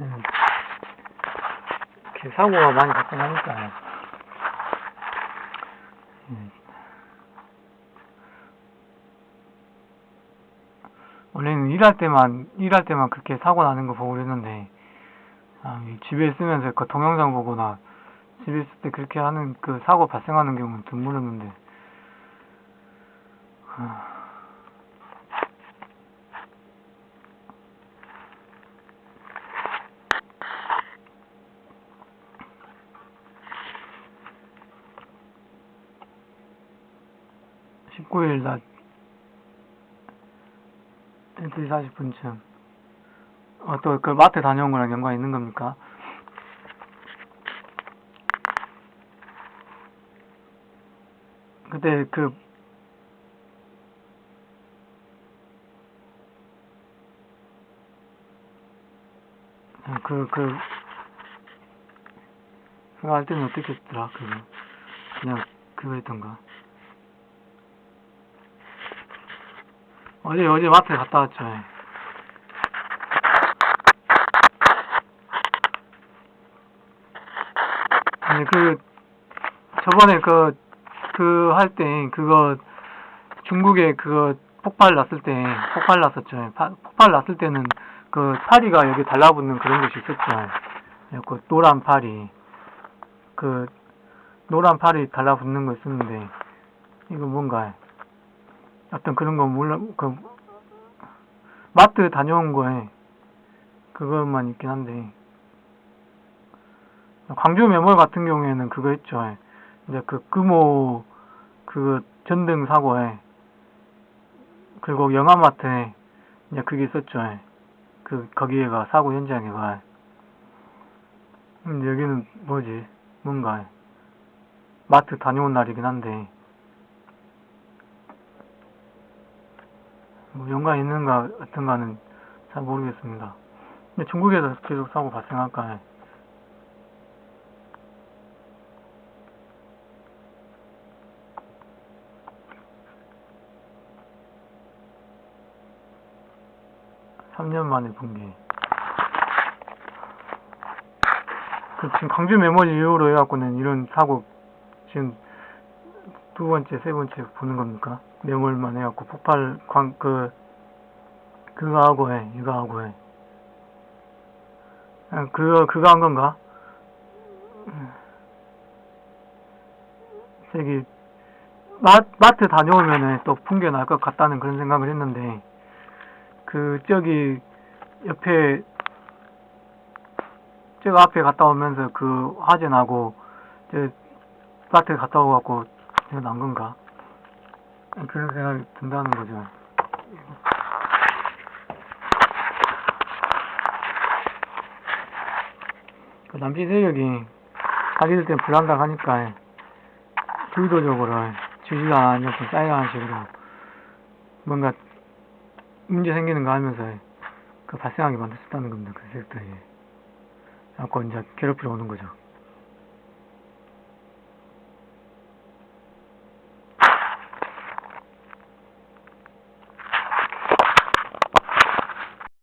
음, 이렇게 사고가 많이 발생하니까. 음. 원래는 일할 때만, 일할 때만 그렇게 사고 나는 거 보고 그랬는데, 아, 이 집에 있으면서 그 동영상 보거나, 집에 있을 때 그렇게 하는 그 사고 발생하는 경우는 드물었는데, 아, 십구일 낮 1시 40분쯤 어, 또그 마트 다녀온 거랑 연관이 있는 겁니까? 그때 그 어, 그, 그, 그거 할 때는 어떻게 했더라, 그거. 그냥, 그거 했던가. 어제, 어제 마트에 갔다 왔죠. 예. 아니, 그, 저번에 그, 그 할 때, 그거, 중국에 그거 폭발 났을 때, 폭발 났었죠. 파- 폭발 났을 때는 그 파리가 여기 달라붙는 그런 것이 있었죠. 예, 그 노란 파리. 그, 노란 팔이 달라붙는 거 있었는데, 이거 뭔가, 어떤 그런 거 몰라, 그, 마트 다녀온 거에, 그것만 있긴 한데, 광주 매몰 같은 경우에는 그거 있죠. 이제 그 금호, 그 전등 사고에, 그리고 영화마트에, 이제 그게 있었죠. 그, 거기에가, 사고 현장에가. 여기는 뭐지? 뭔가, 마트 다녀온 날이긴 한데, 뭐 연관 있는가 어떤가는 잘 모르겠습니다. 근데 중국에서 계속 사고 발생할까? 삼년 만에 본 게. 그 지금 광주 메모리 이후로 해갖고는 이런 사고 지금 두 번째, 세 번째 보는 겁니까? 메모리만 해갖고 폭발 광, 그, 그거 하고 해, 이거 하고 해. 아, 그거, 그거 한 건가? 음. 저기, 마, 마트 다녀오면은 또 풍겨 날 것 같다는 그런 생각을 했는데, 그, 저기, 옆에, 저 앞에 갔다 오면서 그 화재 나고, 저, 마트에 갔다 오갖고, 이거 난 건가? 그런 생각이 든다는 거죠. 그 남피 세력이 자기들 때문에 불안당하니까 의도적으로 주지도 않고 쌓여가는 식으로 뭔가 문제 생기는 거 하면서 그 발생하게 만들었다는 겁니다. 그 세력들이. 자꾸 이제 괴롭히러 오는 거죠.